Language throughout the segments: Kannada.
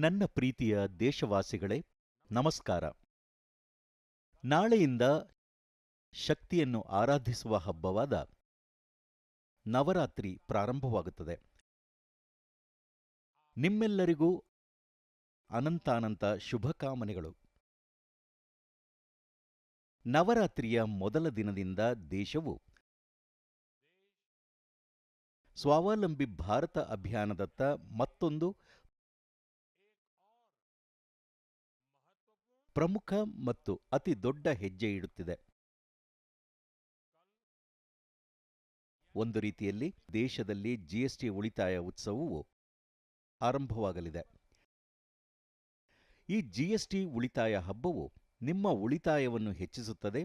ನನ್ನ ಪ್ರೀತಿಯ ದೇಶವಾಸಿಗಳೇ, ನಮಸ್ಕಾರ. ನಾಳೆಯಿಂದ ಶಕ್ತಿಯನ್ನು ಆರಾಧಿಸುವ ಹಬ್ಬವಾದ ನವರಾತ್ರಿ ಪ್ರಾರಂಭವಾಗುತ್ತದೆ. ನಿಮ್ಮೆಲ್ಲರಿಗೂ ಅನಂತಾನಂತ ಶುಭಕಾಮನೆಗಳು ನವರಾತ್ರಿಯ ಮೊದಲ ದಿನದಿಂದ ದೇಶವು ಸ್ವಾವಲಂಬಿ ಭಾರತ ಅಭಿಯಾನದತ್ತ ಮತ್ತೊಂದು ಪ್ರಮುಖ ಮತ್ತು ಅತಿ ದೊಡ್ಡ ಹೆಜ್ಜೆ ಇಡುತ್ತಿದೆ. ಒಂದು ರೀತಿಯಲ್ಲಿ ದೇಶದಲ್ಲಿ ಜಿಎಸ್ಟಿ ಉಳಿತಾಯ ಉತ್ಸವವು ಆರಂಭವಾಗಲಿದೆ. ಈ ಜಿಎಸ್ಟಿ ಉಳಿತಾಯ ಹಬ್ಬವು ನಿಮ್ಮ ಉಳಿತಾಯವನ್ನು ಹೆಚ್ಚಿಸುತ್ತದೆ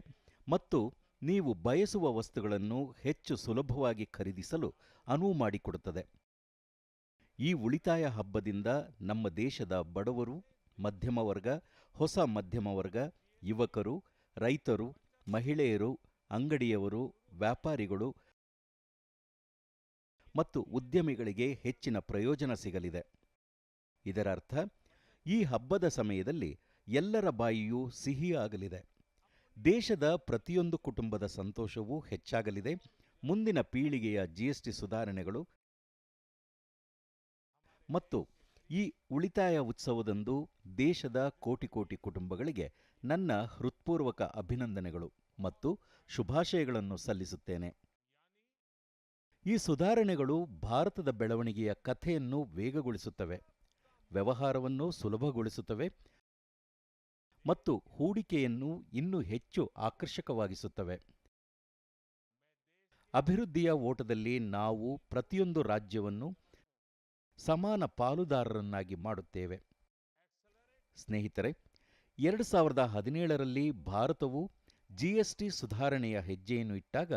ಮತ್ತು ನೀವು ಬಯಸುವ ವಸ್ತುಗಳನ್ನು ಹೆಚ್ಚು ಸುಲಭವಾಗಿ ಖರೀದಿಸಲು ಅನುವು ಮಾಡಿಕೊಡುತ್ತದೆ. ಈ ಉಳಿತಾಯ ಹಬ್ಬದಿಂದ ನಮ್ಮ ದೇಶದ ಬಡವರು ಮಧ್ಯಮ ವರ್ಗ ಹೊಸ ಮಧ್ಯಮ ವರ್ಗ, ಯುವಕರು, ರೈತರು, ಮಹಿಳೆಯರು, ಅಂಗಡಿಯವರು, ವ್ಯಾಪಾರಿಗಳು ಮತ್ತು ಉದ್ಯಮಿಗಳಿಗೆ ಹೆಚ್ಚಿನ ಪ್ರಯೋಜನ ಸಿಗಲಿದೆ. ಇದರರ್ಥ, ಈ ಹಬ್ಬದ ಸಮಯದಲ್ಲಿ ಎಲ್ಲರ ಬಾಯಿಯೂ ಸಿಹಿಯಾಗಲಿದೆ ದೇಶದ ಪ್ರತಿಯೊಂದು ಕುಟುಂಬದ ಸಂತೋಷವೂ ಹೆಚ್ಚಾಗಲಿದೆ. ಮುಂದಿನ ಪೀಳಿಗೆಯ ಜಿಎಸ್ಟಿ ಸುಧಾರಣೆಗಳು ಮತ್ತು ಈ ಉಳಿತಾಯ ಉತ್ಸವದಂದು ದೇಶದ ಕೋಟಿ ಕೋಟಿ ಕುಟುಂಬಗಳಿಗೆ ನನ್ನ ಹೃತ್ಪೂರ್ವಕ ಅಭಿನಂದನೆಗಳು ಮತ್ತು ಶುಭಾಶಯಗಳನ್ನು ಸಲ್ಲಿಸುತ್ತೇನೆ. ಈ ಸುಧಾರಣೆಗಳು ಭಾರತದ ಬೆಳವಣಿಗೆಯ ಕಥೆಯನ್ನು ವೇಗಗೊಳಿಸುತ್ತವೆ, ವ್ಯವಹಾರವನ್ನು ಸುಲಭಗೊಳಿಸುತ್ತವೆ ಮತ್ತು ಹೂಡಿಕೆಯನ್ನು ಇನ್ನೂ ಹೆಚ್ಚು ಆಕರ್ಷಕವಾಗಿಸುತ್ತವೆ. ಅಭಿವೃದ್ಧಿಯ ಓಟದಲ್ಲಿ ನಾವು ಪ್ರತಿಯೊಂದು ರಾಜ್ಯವನ್ನು ಸಮಾನ ಪಾಲುದಾರರನ್ನಾಗಿ ಮಾಡುತ್ತೇವೆ. ಸ್ನೇಹಿತರೆ, ಎರಡು ಸಾವಿರದ ಹದಿನೇಳರಲ್ಲಿ ಭಾರತವು ಜಿಎಸ್ಟಿ ಸುಧಾರಣೆಯ ಹೆಜ್ಜೆಯನ್ನು ಇಟ್ಟಾಗ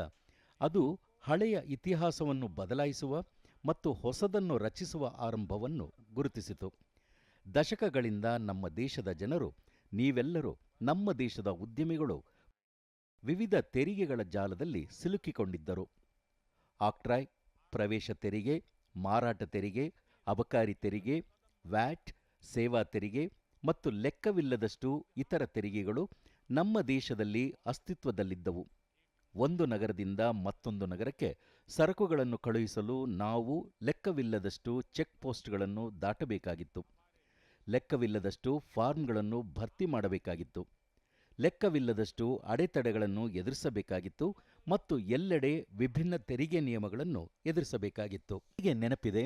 ಅದು ಹಳೆಯ ಇತಿಹಾಸವನ್ನು ಬದಲಾಯಿಸುವ ಮತ್ತು ಹೊಸದನ್ನು ರಚಿಸುವ ಆರಂಭವನ್ನು ಗುರುತಿಸಿತು. ದಶಕಗಳಿಂದ ನಮ್ಮ ದೇಶದ ಜನರು, ನೀವೆಲ್ಲರೂ ನಮ್ಮ ದೇಶದ ಉದ್ಯಮಿಗಳು ವಿವಿಧ ತೆರಿಗೆಗಳ ಜಾಲದಲ್ಲಿ ಸಿಲುಕಿಕೊಂಡಿದ್ದರು. ಆಕ್ಟ್ರಾಯ್, ಪ್ರವೇಶ ತೆರಿಗೆ, ಮಾರಾಟ ತೆರಿಗೆ, ಅಬಕಾರಿ ತೆರಿಗೆ, ವ್ಯಾಟ್, ಸೇವಾ ತೆರಿಗೆ ಮತ್ತು ಲೆಕ್ಕವಿಲ್ಲದಷ್ಟು ಇತರ ತೆರಿಗೆಗಳು ನಮ್ಮ ದೇಶದಲ್ಲಿ ಅಸ್ತಿತ್ವದಲ್ಲಿದ್ದವು. ಒಂದು ನಗರದಿಂದ ಮತ್ತೊಂದು ನಗರಕ್ಕೆ ಸರಕುಗಳನ್ನು ಕಳುಹಿಸಲು ನಾವು ಲೆಕ್ಕವಿಲ್ಲದಷ್ಟು ಚೆಕ್ ಪೋಸ್ಟ್ಗಳನ್ನು ದಾಟಬೇಕಾಗಿತ್ತು. ಲೆಕ್ಕವಿಲ್ಲದಷ್ಟು ಫಾರ್ಮ್ಗಳನ್ನು ಭರ್ತಿ ಮಾಡಬೇಕಾಗಿತ್ತು. ಲೆಕ್ಕವಿಲ್ಲದಷ್ಟು ಅಡೆತಡೆಗಳನ್ನು ಎದುರಿಸಬೇಕಾಗಿತ್ತು ಮತ್ತು ಎಲ್ಲೆಡೆ ವಿಭಿನ್ನ ತೆರಿಗೆ ನಿಯಮಗಳನ್ನು ಎದುರಿಸಬೇಕಾಗಿತ್ತು. ಹೀಗೆ ನೆನಪಿದೆ,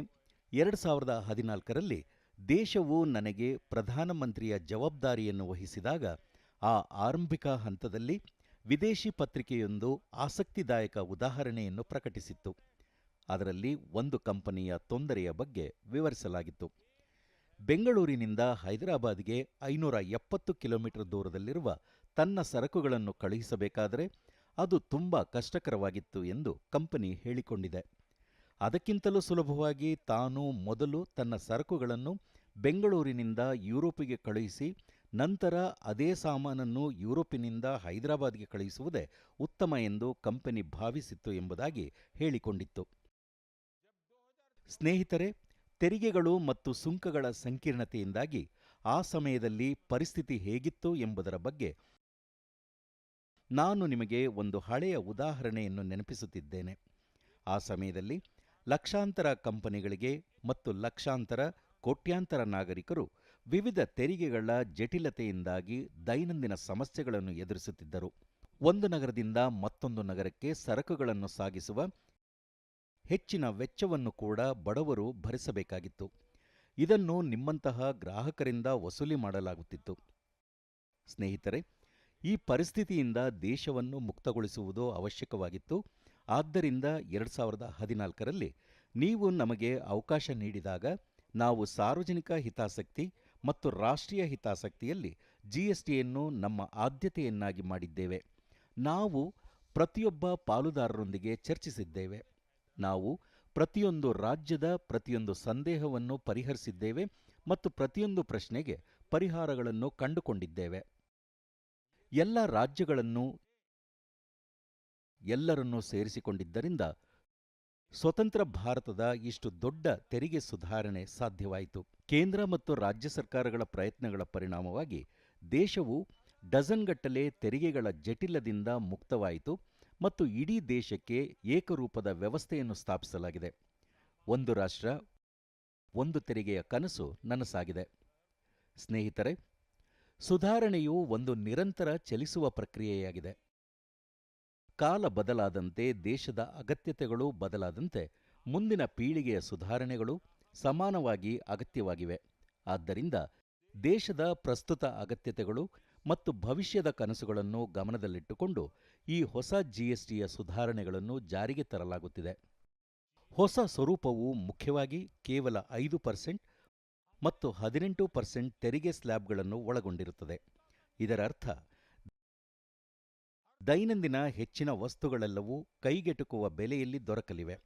ಎರಡು ಸಾವಿರದ ಹದಿನಾಲ್ಕರಲ್ಲಿ ದೇಶವು ನನಗೆ ಪ್ರಧಾನಮಂತ್ರಿಯ ಜವಾಬ್ದಾರಿಯನ್ನು ವಹಿಸಿದಾಗ ಆ ಆರಂಭಿಕ ಹಂತದಲ್ಲಿ ವಿದೇಶಿ ಪತ್ರಿಕೆಯೊಂದು ಆಸಕ್ತಿದಾಯಕ ಉದಾಹರಣೆಯನ್ನು ಪ್ರಕಟಿಸಿತ್ತು. ಅದರಲ್ಲಿ ಒಂದು ಕಂಪನಿಯ ತೊಂದರೆಯ ಬಗ್ಗೆ ವಿವರಿಸಲಾಗಿತ್ತು. ಬೆಂಗಳೂರಿನಿಂದ ಹೈದರಾಬಾದ್ಗೆ ಐನೂರ ಎಪ್ಪತ್ತು ಕಿಲೋಮೀಟರ್ ದೂರದಲ್ಲಿರುವ ತನ್ನ ಸರಕುಗಳನ್ನು ಕಳುಹಿಸಬೇಕಾದರೆ ಅದು ತುಂಬ ಕಷ್ಟಕರವಾಗಿತ್ತು ಎಂದು ಕಂಪನಿ ಹೇಳಿಕೊಂಡಿದೆ. ಅದಕ್ಕಿಂತಲೂ ಸುಲಭವಾಗಿ ತಾನು ಮೊದಲು ತನ್ನ ಸರಕುಗಳನ್ನು ಬೆಂಗಳೂರಿನಿಂದ ಯುರೋಪಿಗೆ ಕಳುಹಿಸಿ, ನಂತರ ಅದೇ ಸಾಮಾನನ್ನು ಯುರೋಪಿನಿಂದ ಹೈದರಾಬಾದ್ಗೆ ಕಳುಹಿಸುವುದೇ ಉತ್ತಮ ಎಂದು ಕಂಪನಿ ಭಾವಿಸಿತ್ತು ಎಂಬುದಾಗಿ ಹೇಳಿಕೊಂಡಿತ್ತು. ಸ್ನೇಹಿತರೆ, ತೆರಿಗೆಗಳು ಮತ್ತು ಸುಂಕಗಳ ಸಂಕೀರ್ಣತೆಯಿಂದಾಗಿ ಆ ಸಮಯದಲ್ಲಿ ಪರಿಸ್ಥಿತಿ ಹೇಗಿತ್ತು ಎಂಬುದರ ಬಗ್ಗೆ ನಾನು ನಿಮಗೆ ಒಂದು ಹಳೆಯ ಉದಾಹರಣೆಯನ್ನು ನೆನಪಿಸುತ್ತಿದ್ದೇನೆ. ಆ ಸಮಯದಲ್ಲಿ ಲಕ್ಷಾಂತರ ಕಂಪನಿಗಳಿಗೆ ಮತ್ತು ಲಕ್ಷಾಂತರ ಕೋಟ್ಯಾಂತರ ನಾಗರಿಕರು ವಿವಿಧ ತೆರಿಗೆಗಳ ಜಟಿಲತೆಯಿಂದಾಗಿ ದೈನಂದಿನ ಸಮಸ್ಯೆಗಳನ್ನು ಎದುರಿಸುತ್ತಿದ್ದರು. ಒಂದು ನಗರದಿಂದ ಮತ್ತೊಂದು ನಗರಕ್ಕೆ ಸರಕುಗಳನ್ನು ಸಾಗಿಸುವ ಹೆಚ್ಚಿನ ವೆಚ್ಚವನ್ನು ಕೂಡ ಬಡವರು ಭರಿಸಬೇಕಾಗಿತ್ತು. ಇದನ್ನು ನಿಮ್ಮಂತಹ ಗ್ರಾಹಕರಿಂದ ವಸೂಲಿ ಮಾಡಲಾಗುತ್ತಿತ್ತು. ಸ್ನೇಹಿತರೆ, ಈ ಪರಿಸ್ಥಿತಿಯಿಂದ ದೇಶವನ್ನು ಮುಕ್ತಗೊಳಿಸುವುದು ಅವಶ್ಯಕವಾಗಿತ್ತು. ಆದ್ದರಿಂದ ಎರಡು ಸಾವಿರದ ಹದಿನಾಲ್ಕರಲ್ಲಿ ನೀವು ನಮಗೆ ಅವಕಾಶ ನೀಡಿದಾಗ ನಾವು ಸಾರ್ವಜನಿಕ ಹಿತಾಸಕ್ತಿ ಮತ್ತು ರಾಷ್ಟ್ರೀಯ ಹಿತಾಸಕ್ತಿಯಲ್ಲಿ ಜಿಎಸ್ಟಿಯನ್ನು ನಮ್ಮ ಆದ್ಯತೆಯನ್ನಾಗಿ ಮಾಡಿದ್ದೇವೆ. ನಾವು ಪ್ರತಿಯೊಬ್ಬ ಪಾಲುದಾರರೊಂದಿಗೆ ಚರ್ಚಿಸಿದ್ದೇವೆ. ನಾವು ಪ್ರತಿಯೊಂದು ರಾಜ್ಯದ ಪ್ರತಿಯೊಂದು ಸಂದೇಹವನ್ನು ಪರಿಹರಿಸಿದ್ದೇವೆ ಮತ್ತು ಪ್ರತಿಯೊಂದು ಪ್ರಶ್ನೆಗೆ ಪರಿಹಾರಗಳನ್ನು ಕಂಡುಕೊಂಡಿದ್ದೇವೆ. ಎಲ್ಲ ರಾಜ್ಯಗಳನ್ನು ಎಲ್ಲರನ್ನೂ ಸೇರಿಸಿಕೊಂಡಿದ್ದರಿಂದ ಸ್ವತಂತ್ರ ಭಾರತದ ಇಷ್ಟು ದೊಡ್ಡ ತೆರಿಗೆ ಸುಧಾರಣೆ ಸಾಧ್ಯವಾಯಿತು. ಕೇಂದ್ರ ಮತ್ತು ರಾಜ್ಯ ಸರ್ಕಾರಗಳ ಪ್ರಯತ್ನಗಳ ಪರಿಣಾಮವಾಗಿ ದೇಶವು ಡಜನ್ಗಟ್ಟಲೆ ತೆರಿಗೆಗಳ ಜಟಿಲದಿಂದ ಮುಕ್ತವಾಯಿತು ಮತ್ತು ಇಡೀ ದೇಶಕ್ಕೆ ಏಕರೂಪದ ವ್ಯವಸ್ಥೆಯನ್ನು ಸ್ಥಾಪಿಸಲಾಗಿದೆ. ಒಂದು ರಾಷ್ಟ್ರ, ಒಂದು ತೆರಿಗೆಯ ಕನಸು ನನಸಾಗಿದೆ. ಸ್ನೇಹಿತರೆ, ಸುಧಾರಣೆಯು ಒಂದು ನಿರಂತರ ಚಲಿಸುವ ಪ್ರಕ್ರಿಯೆಯಾಗಿದೆ. ಕಾಲ ಬದಲಾದಂತೆ ದೇಶದ ಅಗತ್ಯತೆಗಳು ಬದಲಾದಂತೆ ಮುಂದಿನ ಪೀಳಿಗೆಯ ಸುಧಾರಣೆಗಳು ಸಮಾನವಾಗಿ ಅಗತ್ಯವಾಗಿವೆ. ಆದ್ದರಿಂದ ದೇಶದ ಪ್ರಸ್ತುತ ಅಗತ್ಯತೆಗಳು ಮತ್ತು ಭವಿಷ್ಯದ ಕನಸುಗಳನ್ನು ಗಮನದಲ್ಲಿಟ್ಟುಕೊಂಡು ಈ ಹೊಸ ಜಿಎಸ್ಟಿಯ ಸುಧಾರಣೆಗಳನ್ನು ಜಾರಿಗೆ ತರಲಾಗುತ್ತಿದೆ. ಹೊಸ ಸ್ವರೂಪವು ಮುಖ್ಯವಾಗಿ ಕೇವಲ ಐದು ಪರ್ಸೆಂಟ್ ಮತ್ತು ಹದಿನೆಂಟು ಪರ್ಸೆಂಟ್ ತೆರಿಗೆ ಸ್ಲ್ಯಾಬ್ಗಳನ್ನು ಒಳಗೊಂಡಿರುತ್ತದೆ. ಇದರರ್ಥ ದೈನಂದಿನ ಹೆಚ್ಚಿನ ವಸ್ತುಗಳೆಲ್ಲವೂ ಕೈಗೆಟುಕುವ ಬೆಲೆಯಲ್ಲಿ ದೊರಕಲಿವೆ.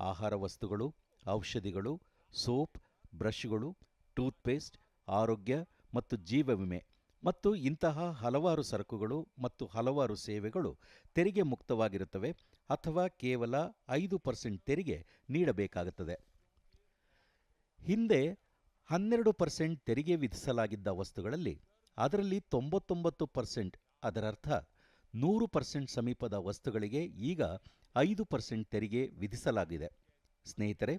ಆಹಾರ ವಸ್ತುಗಳು, ಔಷಧಿಗಳು, ಸೋಪ್, ಬ್ರಷ್ಗಳು, ಟೂತ್ಪೇಸ್ಟ್, ಆರೋಗ್ಯ ಮತ್ತು ಜೀವ ವಿಮೆ ಮತ್ತು ಇಂತಹ ಹಲವಾರು ಸರಕುಗಳು ಮತ್ತು ಹಲವಾರು ಸೇವೆಗಳು ತೆರಿಗೆ ಮುಕ್ತವಾಗಿರುತ್ತವೆ ಅಥವಾ ಕೇವಲ ಐದು ಪರ್ಸೆಂಟ್ ತೆರಿಗೆ ನೀಡಬೇಕಾಗುತ್ತದೆ. ಹಿಂದೆ ಹನ್ನೆರಡು ಪರ್ಸೆಂಟ್ ತೆರಿಗೆ ವಿಧಿಸಲಾಗಿದ್ದ ವಸ್ತುಗಳಲ್ಲಿ ಅದರಲ್ಲಿ ತೊಂಬತ್ತೊಂಬತ್ತು ಪರ್ಸೆಂಟ್ ಅದರರ್ಥ ನೂರು ಪರ್ಸೆಂಟ್ ಸಮೀಪದ ವಸ್ತುಗಳಿಗೆ ಈಗ ಐದು ಪರ್ಸೆಂಟ್ ತೆರಿಗೆ ವಿಧಿಸಲಾಗಿದೆ. ಸ್ನೇಹಿತರೆ,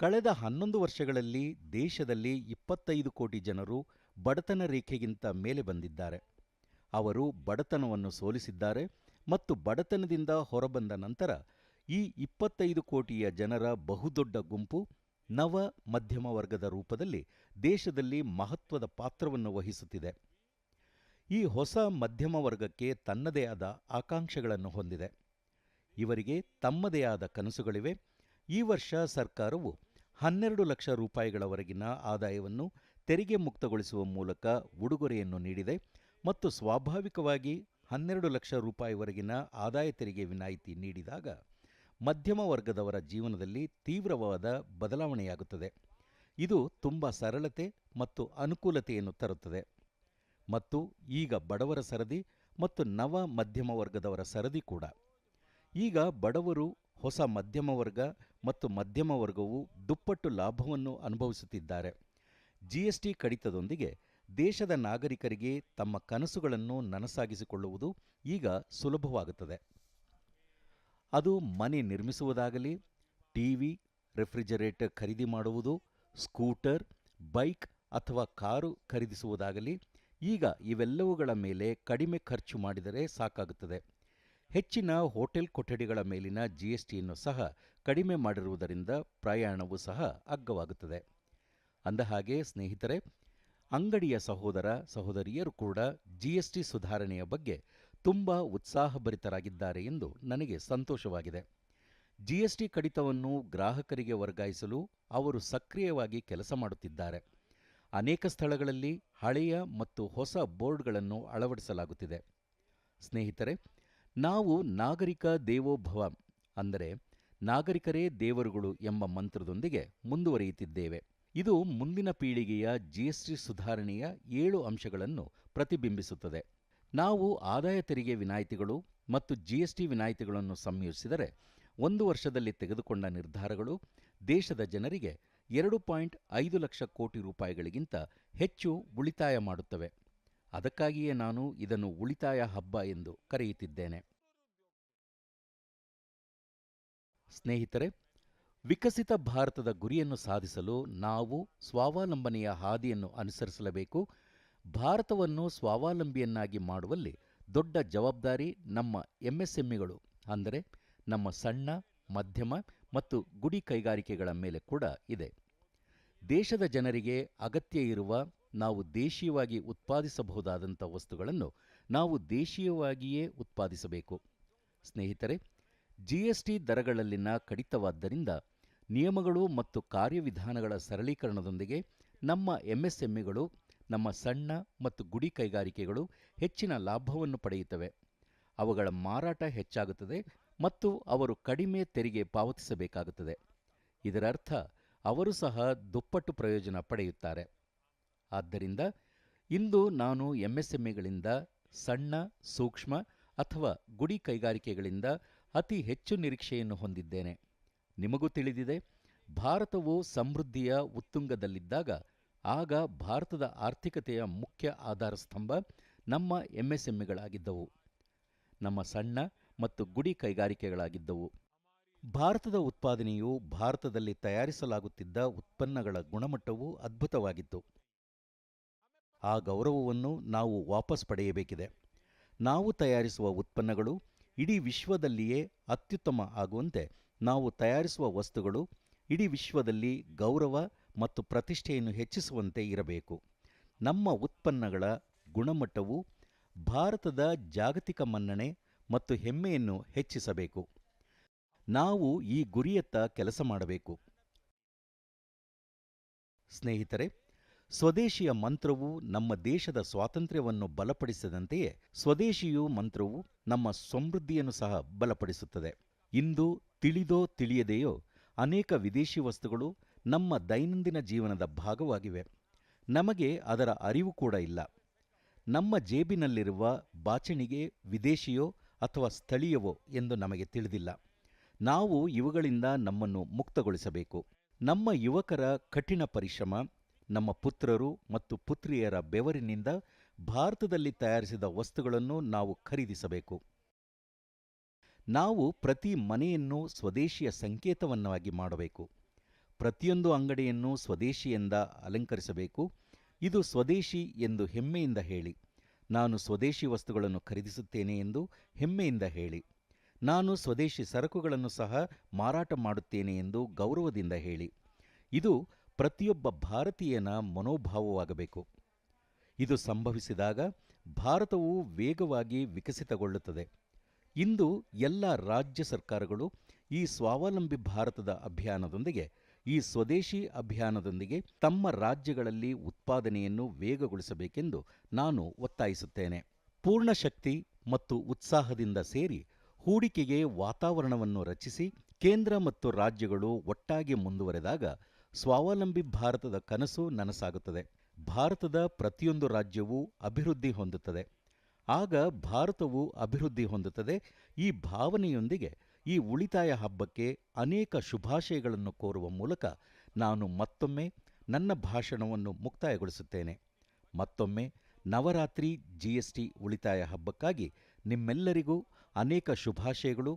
ಕಳೆದ ಹನ್ನೊಂದು ವರ್ಷಗಳಲ್ಲಿ ದೇಶದಲ್ಲಿ ಇಪ್ಪತ್ತೈದು ಕೋಟಿ ಜನರು ಬಡತನ ರೇಖೆಗಿಂತ ಮೇಲೆ ಬಂದಿದ್ದಾರೆ. ಅವರು ಬಡತನವನ್ನು ಸೋಲಿಸಿದ್ದಾರೆ ಮತ್ತು ಬಡತನದಿಂದ ಹೊರಬಂದ ನಂತರ ಈ ಇಪ್ಪತ್ತೈದು ಕೋಟಿಯ ಜನರ ಬಹುದೊಡ್ಡ ಗುಂಪು ನವ ಮಧ್ಯಮ ವರ್ಗದ ರೂಪದಲ್ಲಿ ದೇಶದಲ್ಲಿ ಮಹತ್ವದ ಪಾತ್ರವನ್ನು ವಹಿಸುತ್ತಿದೆ. ಈ ಹೊಸ ಮಧ್ಯಮ ವರ್ಗಕ್ಕೆ ತನ್ನದೇ ಆದ ಆಕಾಂಕ್ಷೆಗಳನ್ನು ಹೊಂದಿದೆ. ಇವರಿಗೆ ತಮ್ಮದೇ ಆದ ಕನಸುಗಳಿವೆ. ಈ ವರ್ಷ ಸರ್ಕಾರವು ಹನ್ನೆರಡು ಲಕ್ಷ ರೂಪಾಯಿಗಳವರೆಗಿನ ಆದಾಯವನ್ನು ತೆರಿಗೆ ಮುಕ್ತಗೊಳಿಸುವ ಮೂಲಕ ಉಡುಗೊರೆಯನ್ನು ನೀಡಿದೆ ಮತ್ತು ಸ್ವಾಭಾವಿಕವಾಗಿ ಹನ್ನೆರಡು ಲಕ್ಷ ರೂಪಾಯಿವರೆಗಿನ ಆದಾಯ ತೆರಿಗೆ ವಿನಾಯಿತಿ ನೀಡಿದಾಗ ಮಧ್ಯಮ ವರ್ಗದವರ ಜೀವನದಲ್ಲಿ ತೀವ್ರವಾದ ಬದಲಾವಣೆಯಾಗುತ್ತದೆ. ಇದು ತುಂಬ ಸರಳತೆ ಮತ್ತು ಅನುಕೂಲತೆಯನ್ನು ತರುತ್ತದೆ. ಮತ್ತು ಈಗ ಬಡವರ ಸರದಿ ಮತ್ತು ನವ ಮಧ್ಯಮ ವರ್ಗದವರ ಸರದಿ ಕೂಡ. ಈಗ ಬಡವರು ಹೊಸ ಮಧ್ಯಮ ವರ್ಗ ಮತ್ತು ಮಧ್ಯಮ ವರ್ಗವು ದುಪ್ಪಟ್ಟು ಲಾಭವನ್ನು ಅನುಭವಿಸುತ್ತಿದ್ದಾರೆ. ಜಿಎಸ್ಟಿ ಕಡಿತದೊಂದಿಗೆ ದೇಶದ ನಾಗರಿಕರಿಗೆ ತಮ್ಮ ಕನಸುಗಳನ್ನು ನನಸಾಗಿಸಿಕೊಳ್ಳುವುದು ಈಗ ಸುಲಭವಾಗುತ್ತದೆ. ಅದು ಮನೆ ನಿರ್ಮಿಸುವುದಾಗಲಿ, ಟಿವಿ, ರೆಫ್ರಿಜರೇಟರ್ ಖರೀದಿ ಮಾಡುವುದು, ಸ್ಕೂಟರ್, ಬೈಕ್ ಅಥವಾ ಕಾರು ಖರೀದಿಸುವುದಾಗಲಿ ಈಗ ಇವೆಲ್ಲವುಗಳ ಮೇಲೆ ಕಡಿಮೆ ಖರ್ಚು ಮಾಡಿದರೆ ಸಾಕಾಗುತ್ತದೆ. ಹೆಚ್ಚಿನ ಹೋಟೆಲ್ ಕೊಠಡಿಗಳ ಮೇಲಿನ ಜಿಎಸ್ಟಿಯನ್ನು ಸಹ ಕಡಿಮೆ ಮಾಡಿರುವುದರಿಂದ ಪ್ರಯಾಣವೂ ಸಹ ಅಗ್ಗವಾಗುತ್ತದೆ. ಅಂದಹಾಗೆ, ಸ್ನೇಹಿತರೆ, ಅಂಗಡಿಯ ಸಹೋದರ, ಸಹೋದರಿಯರು ಕೂಡ ಜಿಎಸ್ಟಿ ಸುಧಾರಣೆಯ ಬಗ್ಗೆ ತುಂಬ ಉತ್ಸಾಹಭರಿತರಾಗಿದ್ದಾರೆ ಎಂದು ನನಗೆ ಸಂತೋಷವಾಗಿದೆ. ಜಿಎಸ್ಟಿ ಕಡಿತವನ್ನು ಗ್ರಾಹಕರಿಗೆ ವರ್ಗಾಯಿಸಲು ಅವರು ಸಕ್ರಿಯವಾಗಿ ಕೆಲಸ ಮಾಡುತ್ತಿದ್ದಾರೆ. ಅನೇಕ ಸ್ಥಳಗಳಲ್ಲಿ ಹಳೆಯ ಮತ್ತು ಹೊಸ ಬೋರ್ಡ್ಗಳನ್ನು ಅಳವಡಿಸಲಾಗುತ್ತಿದೆ. ಸ್ನೇಹಿತರೆ, ನಾವು ನಾಗರಿಕ ದೇವೋಭವ ಅಂದರೆ ನಾಗರಿಕರೇ ದೇವರುಗಳು ಎಂಬ ಮಂತ್ರದೊಂದಿಗೆ ಮುಂದುವರಿಯುತ್ತಿದ್ದೇವೆ. ಇದು ಮುಂದಿನ ಪೀಳಿಗೆಯ ಜಿಎಸ್ಟಿ ಸುಧಾರಣೆಯ ಏಳು ಅಂಶಗಳನ್ನು ಪ್ರತಿಬಿಂಬಿಸುತ್ತದೆ. ನಾವು ಆದಾಯ ತೆರಿಗೆ ವಿನಾಯಿತಿಗಳು ಮತ್ತು ಜಿಎಸ್ಟಿ ವಿನಾಯಿತಿಗಳನ್ನು ಸಂಯೋಜಿಸಿದರೆ ಒಂದು ವರ್ಷದಲ್ಲಿ ತೆಗೆದುಕೊಂಡ ನಿರ್ಧಾರಗಳು ದೇಶದ ಜನರಿಗೆ ಎರಡು ಪಾಯಿಂಟ್ ಐದು ಲಕ್ಷ ಕೋಟಿ ರೂಪಾಯಿಗಳಿಗಿಂತ ಹೆಚ್ಚು ಉಳಿತಾಯ ಮಾಡುತ್ತವೆ. ಅದಕ್ಕಾಗಿಯೇ ನಾನು ಇದನ್ನು ಉಳಿತಾಯ ಹಬ್ಬ ಎಂದು ಕರೆಯುತ್ತಿದ್ದೇನೆ. ಸ್ನೇಹಿತರೆ, ವಿಕಸಿತ ಭಾರತದ ಗುರಿಯನ್ನು ಸಾಧಿಸಲು ನಾವು ಸ್ವಾವಲಂಬನೆಯ ಹಾದಿಯನ್ನು ಅನುಸರಿಸಲೇಬೇಕು. ಭಾರತವನ್ನು ಸ್ವಾವಲಂಬಿಯನ್ನಾಗಿ ಮಾಡುವಲ್ಲಿ ದೊಡ್ಡ ಜವಾಬ್ದಾರಿ ನಮ್ಮ ಎಂಎಸ್ಎಂಇಗಳು, ಅಂದರೆ ನಮ್ಮ ಸಣ್ಣ ಮಧ್ಯಮ ಮತ್ತು ಗುಡಿ ಕೈಗಾರಿಕೆಗಳ ಮೇಲೆ ಕೂಡ ಇದೆ. ದೇಶದ ಜನರಿಗೆ ಅಗತ್ಯ ಇರುವ ನಾವು ದೇಶೀಯವಾಗಿ ಉತ್ಪಾದಿಸಬಹುದಾದಂಥ ವಸ್ತುಗಳನ್ನು ನಾವು ದೇಶೀಯವಾಗಿಯೇ ಉತ್ಪಾದಿಸಬೇಕು. ಸ್ನೇಹಿತರೆ ಜಿಎಸ್ಟಿ ದರಗಳಲ್ಲಿನ ಕಡಿತವಾದ್ದರಿಂದ ನಿಯಮಗಳು ಮತ್ತು ಕಾರ್ಯವಿಧಾನಗಳ ಸರಳೀಕರಣದೊಂದಿಗೆ ನಮ್ಮ ಎಂಎಸ್ಎಂಇಗಳು, ನಮ್ಮ ಸಣ್ಣ ಮತ್ತು ಗುಡಿ ಕೈಗಾರಿಕೆಗಳು ಹೆಚ್ಚಿನ ಲಾಭವನ್ನು ಪಡೆಯುತ್ತವೆ. ಅವುಗಳ ಮಾರಾಟ ಹೆಚ್ಚಾಗುತ್ತದೆ ಮತ್ತು ಅವರು ಕಡಿಮೆ ತೆರಿಗೆ ಪಾವತಿಸಬೇಕಾಗುತ್ತದೆ. ಇದರರ್ಥ, ಅವರು ಸಹ ದುಪ್ಪಟ್ಟು ಪ್ರಯೋಜನ ಪಡೆಯುತ್ತಾರೆ. ಆದ್ದರಿಂದ ಇಂದು ನಾನು ಎಂಎಸ್ಎಂಇಗಳಿಂದ ಸಣ್ಣ, ಸೂಕ್ಷ್ಮ ಅಥವಾ ಗುಡಿ ಕೈಗಾರಿಕೆಗಳಿಂದ ಅತಿ ಹೆಚ್ಚು ನಿರೀಕ್ಷೆಯನ್ನು ಹೊಂದಿದ್ದೇನೆ. ನಿಮಗೂ ತಿಳಿದಿದೆ, ಭಾರತವು ಸಮೃದ್ಧಿಯ ಉತ್ತುಂಗದಲ್ಲಿದ್ದಾಗ ಆಗ ಭಾರತದ ಆರ್ಥಿಕತೆಯ ಮುಖ್ಯ ಆಧಾರ ಸ್ತಂಭ ನಮ್ಮ ಎಂಎಸ್ಎಂಇಗಳಾಗಿದ್ದವು. ನಮ್ಮ ಸಣ್ಣ ಮತ್ತು ಗುಡಿ ಕೈಗಾರಿಕೆಗಳಾಗಿದ್ದವು. ಭಾರತದ ಉತ್ಪಾದನೆಯು ಭಾರತದಲ್ಲಿ ತಯಾರಿಸಲಾಗುತ್ತಿದ್ದ ಉತ್ಪನ್ನಗಳ ಗುಣಮಟ್ಟವು ಅದ್ಭುತವಾಗಿತ್ತು. ಆ ಗೌರವವನ್ನು ನಾವು ವಾಪಸ್ ಪಡೆಯಬೇಕಿದೆ. ನಾವು ತಯಾರಿಸುವ ಉತ್ಪನ್ನಗಳು ಇಡೀ ವಿಶ್ವದಲ್ಲಿಯೇ ಅತ್ಯುತ್ತಮ ಆಗುವಂತೆ ನಾವು ತಯಾರಿಸುವ ವಸ್ತುಗಳು ಇಡೀ ವಿಶ್ವದಲ್ಲಿ ಗೌರವ ಮತ್ತು ಪ್ರತಿಷ್ಠೆಯನ್ನು ಹೆಚ್ಚಿಸುವಂತೆ ಇರಬೇಕು. ನಮ್ಮ ಉತ್ಪನ್ನಗಳ ಗುಣಮಟ್ಟವು ಭಾರತದ ಜಾಗತಿಕ ಮನ್ನಣೆ ಮತ್ತು ಹೆಮ್ಮೆಯನ್ನು ಹೆಚ್ಚಿಸಬೇಕು. ನಾವು ಈ ಗುರಿಯತ್ತ ಕೆಲಸ ಮಾಡಬೇಕು. ಸ್ನೇಹಿತರೆ, ಸ್ವದೇಶಿಯ ಮಂತ್ರವು ನಮ್ಮ ದೇಶದ ಸ್ವಾತಂತ್ರ್ಯವನ್ನು ಬಲಪಡಿಸದಂತೆಯೇ ಸ್ವದೇಶಿಯು ಮಂತ್ರವು ನಮ್ಮ ಸಮೃದ್ಧಿಯನ್ನು ಸಹ ಬಲಪಡಿಸುತ್ತದೆ. ಇಂದು ತಿಳಿದೋ ತಿಳಿಯದೆಯೋ ಅನೇಕ ವಿದೇಶಿ ವಸ್ತುಗಳು ನಮ್ಮ ದೈನಂದಿನ ಜೀವನದ ಭಾಗವಾಗಿವೆ. ನಮಗೆ ಅದರ ಅರಿವು ಕೂಡ ಇಲ್ಲ. ನಮ್ಮ ಜೇಬಿನಲ್ಲಿರುವ ಬಾಚಣಿಗೆ ವಿದೇಶಿಯೋ ಅಥವಾ ಸ್ಥಳೀಯವೋ ಎಂದು ನಮಗೆ ತಿಳಿದಿಲ್ಲ. ನಾವು ಇವುಗಳಿಂದ ನಮ್ಮನ್ನು ಮುಕ್ತಗೊಳಿಸಬೇಕು. ನಮ್ಮ ಯುವಕರ ಕಠಿಣ ಪರಿಶ್ರಮ, ನಮ್ಮ ಪುತ್ರರು ಮತ್ತು ಪುತ್ರಿಯರ ಬೆವರಿನಿಂದ ಭಾರತದಲ್ಲಿ ತಯಾರಿಸಿದ ವಸ್ತುಗಳನ್ನು ನಾವು ಖರೀದಿಸಬೇಕು. ನಾವು ಪ್ರತಿ ಮನೆಯನ್ನು ಸ್ವದೇಶಿಯ ಸಂಕೇತವನ್ನಾಗಿ ಮಾಡಬೇಕು. ಪ್ರತಿಯೊಂದು ಅಂಗಡಿಯನ್ನು ಸ್ವದೇಶಿಯಿಂದ ಅಲಂಕರಿಸಬೇಕು. ಇದು ಸ್ವದೇಶಿ ಎಂದು ಹೆಮ್ಮೆಯಿಂದ ಹೇಳಿ. ನಾನು ಸ್ವದೇಶಿ ವಸ್ತುಗಳನ್ನು ಖರೀದಿಸುತ್ತೇನೆ ಎಂದು ಹೆಮ್ಮೆಯಿಂದ ಹೇಳಿ. ನಾನು ಸ್ವದೇಶಿ ಸರಕುಗಳನ್ನು ಸಹ ಮಾರಾಟ ಮಾಡುತ್ತೇನೆ ಎಂದು ಗೌರವದಿಂದ ಹೇಳಿ. ಇದು ಪ್ರತಿಯೊಬ್ಬ ಭಾರತೀಯನ ಮನೋಭಾವವಾಗಬೇಕು. ಇದು ಸಂಭವಿಸಿದಾಗ ಭಾರತವು ವೇಗವಾಗಿ ವಿಕಸಿತಗೊಳ್ಳುತ್ತದೆ. ಇಂದು ಎಲ್ಲ ರಾಜ್ಯ ಸರ್ಕಾರಗಳು ಈ ಸ್ವಾವಲಂಬಿ ಭಾರತದ ಅಭಿಯಾನದೊಂದಿಗೆ ಈ ಸ್ವದೇಶಿ ಅಭಿಯಾನದೊಂದಿಗೆ ತಮ್ಮ ರಾಜ್ಯಗಳಲ್ಲಿ ಉತ್ಪಾದನೆಯನ್ನು ವೇಗಗೊಳಿಸಬೇಕೆಂದು ನಾನು ಒತ್ತಾಯಿಸುತ್ತೇನೆ. ಪೂರ್ಣ ಶಕ್ತಿ ಮತ್ತು ಉತ್ಸಾಹದಿಂದ ಸೇರಿ ಹೂಡಿಕೆಗೆ ವಾತಾವರಣವನ್ನು ರಚಿಸಿ ಕೇಂದ್ರ ಮತ್ತು ರಾಜ್ಯಗಳು ಒಟ್ಟಾಗಿ ಮುಂದುವರೆದಾಗ ಸ್ವಾವಲಂಬಿ ಭಾರತದ ಕನಸು ನನಸಾಗುತ್ತದೆ. ಭಾರತದ ಪ್ರತಿಯೊಂದು ರಾಜ್ಯವೂ ಅಭಿವೃದ್ಧಿ ಹೊಂದುತ್ತದೆ. ಆಗ ಭಾರತವು ಅಭಿವೃದ್ಧಿ ಹೊಂದುತ್ತದೆ. ಈ ಭಾವನೆಯೊಂದಿಗೆ ಈ ಉಳಿತಾಯ ಹಬ್ಬಕ್ಕೆ ಅನೇಕ ಶುಭಾಶಯಗಳನ್ನು ಕೋರುವ ಮೂಲಕ ನಾನು ಮತ್ತೊಮ್ಮೆ ನನ್ನ ಭಾಷಣವನ್ನು ಮುಕ್ತಾಯಗೊಳಿಸುತ್ತೇನೆ. ಮತ್ತೊಮ್ಮೆ ನವರಾತ್ರಿ ಜಿಎಸ್ಟಿ ಉಳಿತಾಯ ಹಬ್ಬಕ್ಕಾಗಿ ನಿಮ್ಮೆಲ್ಲರಿಗೂ ಅನೇಕ ಶುಭಾಶಯಗಳು.